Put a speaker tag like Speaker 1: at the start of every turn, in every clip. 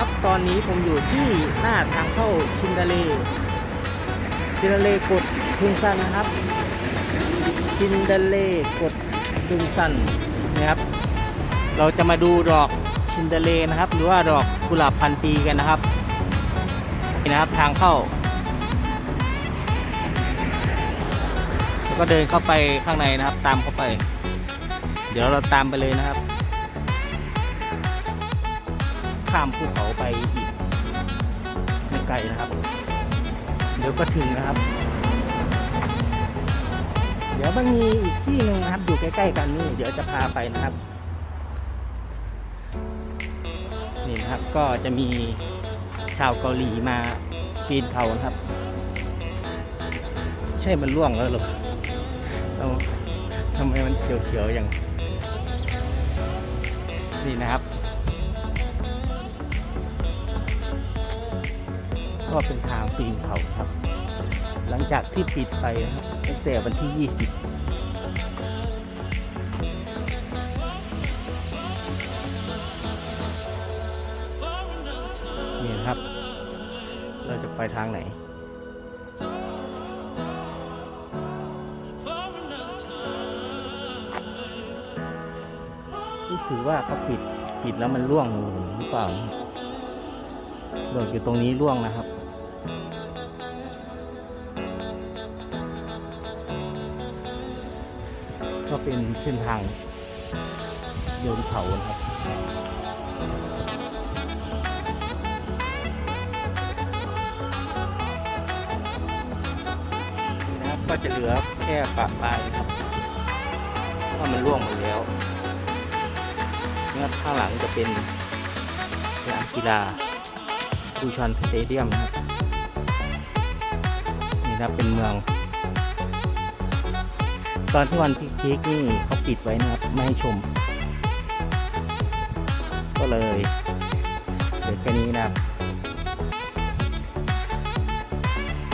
Speaker 1: ครับตอนนี้ผมอยู่ที่หน้าทางเข้าชินดาเลชินดาเลกดทุงซันนะครับชินดาเลกดทุงซันนะครับ เราจะมาดูดอกชินดาเลนะครับ หรือว่าดอกกุหลาบพันปีกันนะครับนี่นะครับทางเข้า แล้วก็เดินเข้าไปข้างในนะครับ ตามเข้าไป เดี๋ยวเราตามไปเลยนะครับ ข้ามภูเขาไปอีกไม่ไกลนะครับ เดี๋ยวก็ถึงนะครับ เดี๋ยวมันมีอีกที่หนึ่งนะครับ อยู่ใกล้ๆกันนี่เดี๋ยวจะพาไปนะครับ นี่นะครับก็จะมีชาวเกาหลีมาปีนเขานะครับ ใช่มันร่วงแล้วหรอเราทำไมมันเขียวๆอย่าง นี่นะครับ ก็เป็นทางปีนเขาครับ หลังจากที่ปิดไปนะครับตั้งแต่วันที่ 20นี่นะครับ เราจะไปทางไหน รู้สึกว่าเขาปิด ปิดแล้วมันร่วงหรือเปล่า ดอกอยู่ตรงนี้ร่วงนะครับ ก็เป็นเส้นทางเดินเขานะครับนะครับก็จะเหลือแค่ปากปลายนะครับเพราะมันร่วงหมดแล้วนะครับข้างหลังจะเป็นสนามกีฬา ดูชันสเตเดียมนะครับนี่นะครับเป็นเมือง ตอนที่วันพีคๆนี่เขาปิดไว้นะครับ ไม่ให้ชม ก็เลยเหลือแค่นี้นะครับ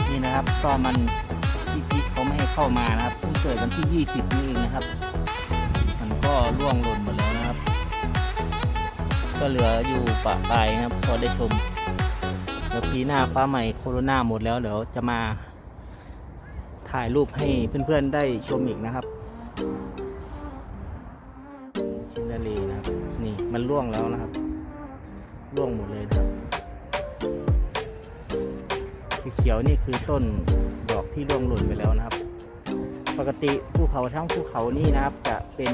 Speaker 1: นี่นะครับก็มันพีคๆเขาไม่ให้เข้ามานะครับเพิ่งเกิดวันที่ 20 นี่เองนะครับ มันก็ร่วงหล่นหมดแล้วนะครับ ก็เหลืออยู่ปะปลายนะครับ พอได้ชม ดี๋ยวปีหน้าฟ้าใหม่โคโรนาหมดแล้วเดี๋ยวจะมา ถ่ายรูปให้เพื่อนๆได้ชมอีกนะครับชินดาลีนะครับ นี่มันร่วงแล้วนะครับ ร่วงหมดเลยนะครับสีเขียวนี่คือต้นดอกที่ร่วงหล่นไปแล้วนะครับ ปกติภูเขาทั้งภูเขานี่นะครับ จะเป็น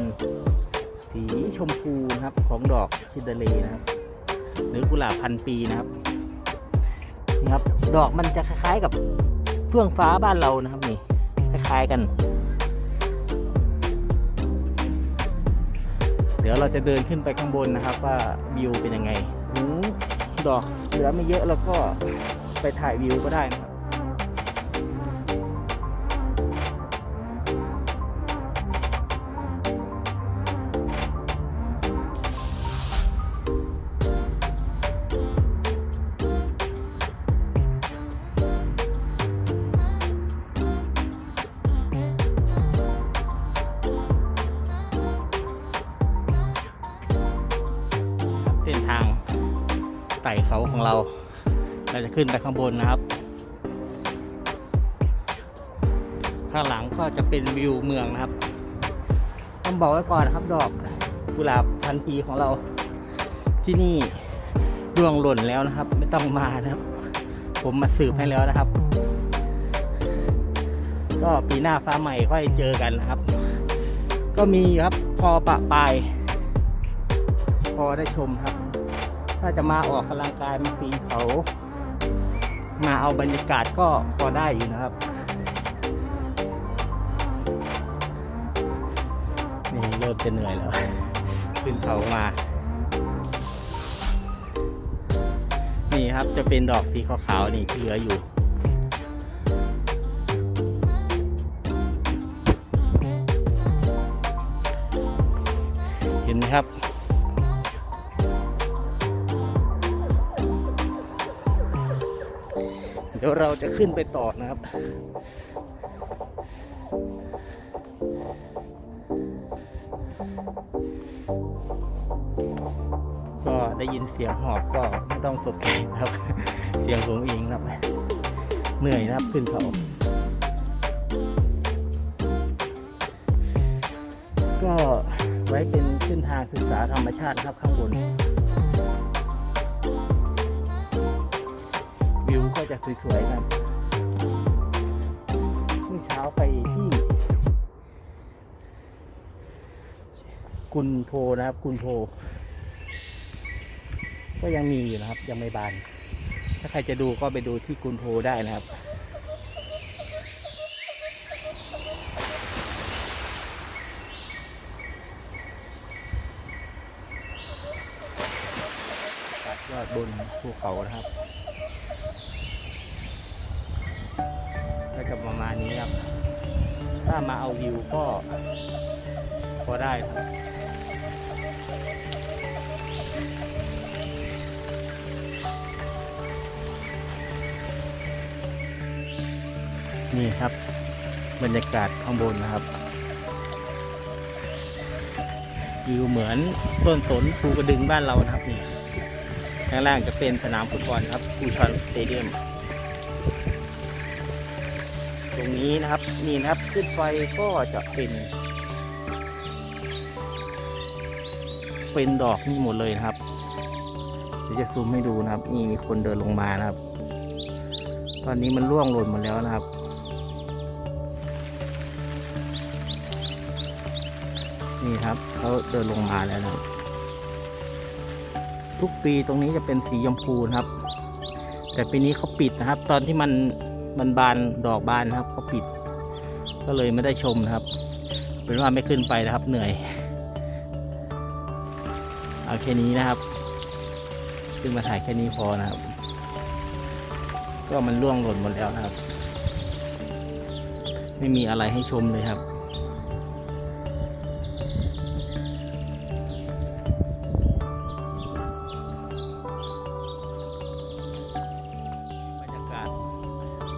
Speaker 1: สีชมพูนะครับของดอกชินดาลีนะครับ หรือกุหลาบพันปีนะครับ นะครับ ดอกมันจะคล้ายๆกับเฟื่องฟ้าบ้านเรานะครับนี่คล้ายๆกัน เดี๋ยวเราจะเดินขึ้นไปข้างบนนะครับ ว่าวิวเป็นยังไงหือดอกเหลือไม่เยอะแล้วก็ไปถ่ายวิวก็ได้นะครับ ไต่เขาของเรา เราจะขึ้นไปข้างบนนะครับ ข้างหลังก็จะเป็นวิวเมืองนะครับ ต้องบอกไว้ก่อนนะครับ ดอกกุหลาบพันปีของเราที่นี่ร่วงหล่นแล้วนะครับ ไม่ต้องมานะครับ ผมมาสืบให้แล้วนะครับ ก็ปีหน้าฟ้าใหม่ค่อยเจอกันนะครับ ก็มีครับพอปะปลายพอได้ชมครับ ถ้าจะมาออกกำลังกายมาปีนเขา มาเอาบรรยากาศก็พอได้อยู่นะครับนี่เริ่มจะเหนื่อยแล้วขึ้นเขามา นี่ครับจะเป็นดอกสีขาวๆนี่ที่เหลืออยู่ ดี๋ยวเราจะขึ้นไปต่อนะครับ ก็ได้ยินเสียงหอบก็ไม่ต้องตกใจครับ เสียงผมเองครับ เหนื่อยนะครับขึ้นเขาก็ไว้เป็นเส้นทางศึกษาธรรมชาติครับข้างบน จะสวยๆครับเมื่อเช้าไปที่ กุนโทนะครับ กุนโทก็ยังมีอยู่นะครับ ยังไม่บาน ถ้าใครจะดูก็ไปดูที่กุนโทได้นะครับยอดบนภูเขานะครับ ประครับ ถ้ามาเอาวิวก็พอได้ครับนี่ครับ บรรยากาศข้างบนนะครับวิวเหมือนต้นสนภูกระดึงบ้านเรานะครับนี่ข้างล่างจะเป็นสนามฟุตบอลครับคูชอนสเตเดียม ตรงนี้นะครับ นี่นะครับขึ้นไปก็จะเป็น เป็นดอกนี่หมดเลยนะครับเดี๋ยวจะซูมให้ดูนะครับ นี่มีคนเดินลงมานะครับ ตอนนี้มันร่วงหล่นหมดแล้วนะครับนี่ครับเขาเดินลงมาแล้วนะครับทุกปีตรงนี้จะเป็นสีชมพูนะครับ แต่ปีนี้เขาปิดนะครับ ตอนที่มันมัน บานดอกบานนะครับเขาปิด ก็เลยไม่ได้ชมนะครับ เป็นว่าไม่ขึ้นไปนะครับเหนื่อยเอาแค่นี้นะครับ ขึ้นมาถ่ายแค่นี้พอนะครับ ก็มันร่วงหล่นหมดแล้วนะครับ ไม่มีอะไรให้ชมเลยครับ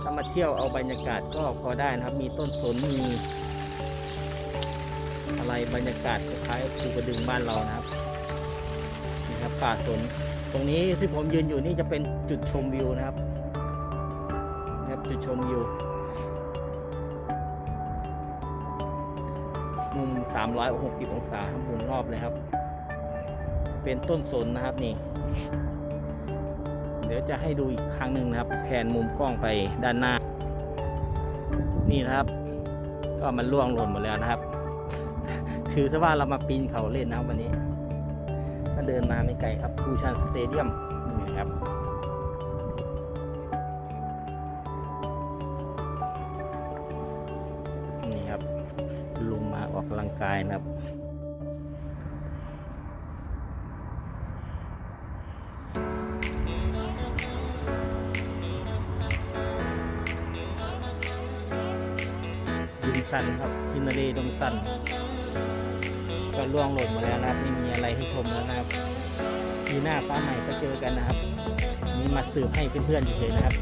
Speaker 1: ถ้ามาเที่ยวเอาบรรยากาศก็พอได้นะครับ มีต้นสนมี อะไรบรรยากาศคล้ายภูกระดึงบ้านเรานะครับนี่ครับป่าสน ตรงนี้ที่ผมยืนอยู่นี่จะเป็นจุดชมวิวนะครับนะครับจุดชมวิวมุม 360 องศาครับหมุนรอบเลยครับ เป็นต้นสนนะครับนี่ ดี๋ยวจะให้ดูอีกครั้งหนึ่งนะครับแผนมุมกล้องไปด้านหน้า นี่นะครับ ก็มันล่วงหล่นหมดแล้วนะครับ ถือซะว่าเรามาปีนเขาเล่นนะครับวันนี้ก็เดินมาไม่ไกลครับคูชันสเตเดียมนี่นครับนี่ครับลุงมาออกกำลังกายนะครับ สันครับทินารีดงสันก็ล่วงหล่นมาแล้วนะครับไม่มีอะไรให้ชมแล้วนะครับปีหน้าฟ้าใหม่ก็เจอกันนะครับนี่มาสืบให้เพื่อนๆเฉยๆนะครับ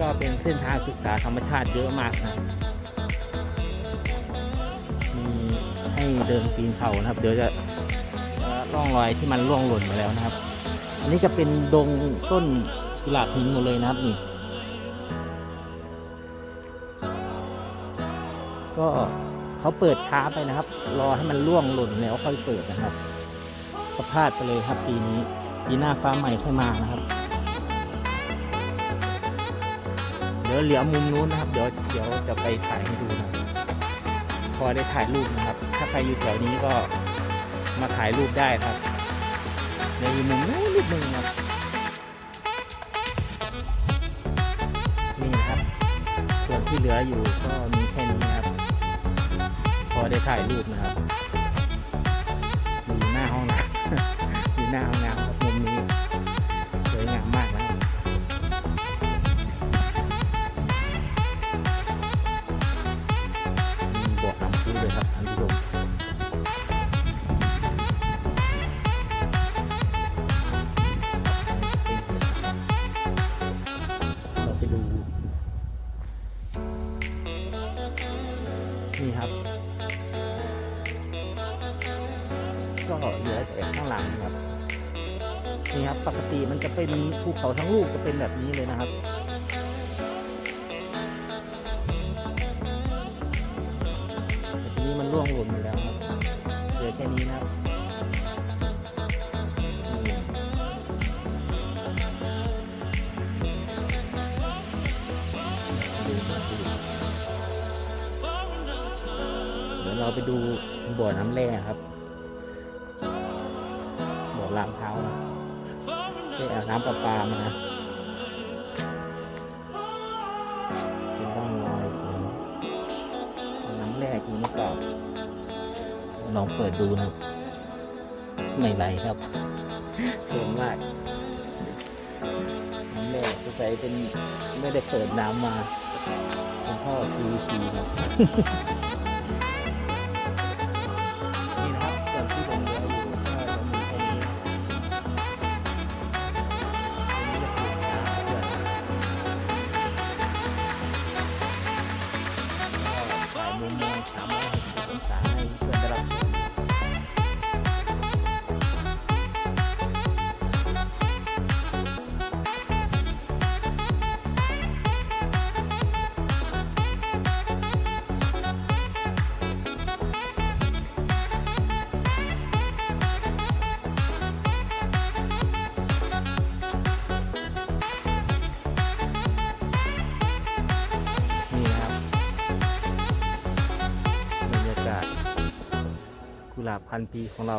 Speaker 1: ก็เป็นเส้นทางศึกษาธรรมชาติเยอะมากนะมีให้เดินปีนเขานะครับ เดี๋ยวจะล่อร่องรอยที่มันล่วงหล่นมาแล้วนะครับ อันนี้จะเป็นดงต้นกุหลาบหินหมดเลยนะครับนี่ ก็เขาเปิดช้าไปนะครับ รอให้มันร่วงหล่นแล้วค่อยเปิดนะครับก็พลาดไปเลยครับปีนี้ปีหน้าฟ้าใหม่ค่อยมานะครับเดี๋ยวเหลียวมุมนู้นนะครับ เดี๋ยวเดี๋ยวจะไปถ่ายให้ดูนะครับพอได้ถ่ายรูปนะครับ ถ้าใครอยู่แถวนี้ก็มาถ่ายรูปได้ครับในมุมนู้นนิดนึงครับนี่นะครับส่วนที่เหลืออยู่ก็มี อได้ถ่ายรูปนะครับอยู่หน้าห้องน้ำอยู่หน้าห้องน้ำ ติมันจะเป็นภูเขาทั้งลูกจะเป็นแบบนี้เลยนะครับแต่ทีนี้มันร่วงหล่นหมดแล้วครับเหลือแค่นี้นะครับเดี๋ยวเราไปดูบ่อน้ำแร่ครับ น้ำประปามานะเป็นร่องรอยของน้ำแร่จริงหรือเปล่าลองเปิดดูนะ ไม่ไหลครับส่วนมากน้ำแร่จะใส่เป็นไม่ได้เปิดน้ำมาเป็นท่อ PVC ครับ กุหลาบพันปีของเรา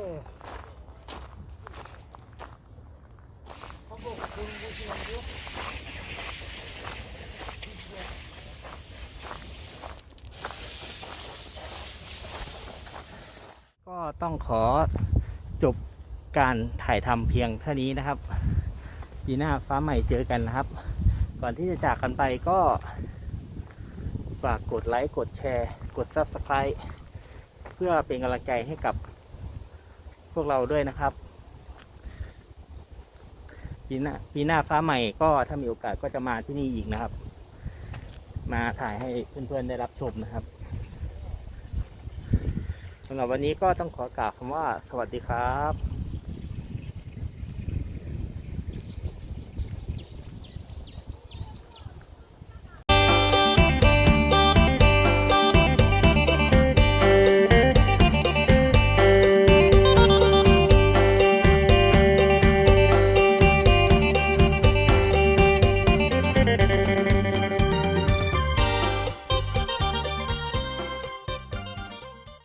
Speaker 1: ก็ต้องขอจบการถ่ายทำเพียงเท่านี้นะครับปีหน้าฟ้าใหม่เจอกันนะครับ ก่อนที่จะจากกันไปก็ฝากกดไลค์ กดแชร์ กด Subscribe เพื่อเป็นกำลังใจให้กับ พวกเราด้วยนะครับปีหน้าปีหน้าฟ้าใหม่ก็ถ้ามีโอกาสก็จะมาที่นี่อีกนะครับ มาถ่ายให้เพื่อนๆได้รับชมนะครับสำหรับวันนี้ก็ต้องขอกล่าวคำว่าสวัสดีครับ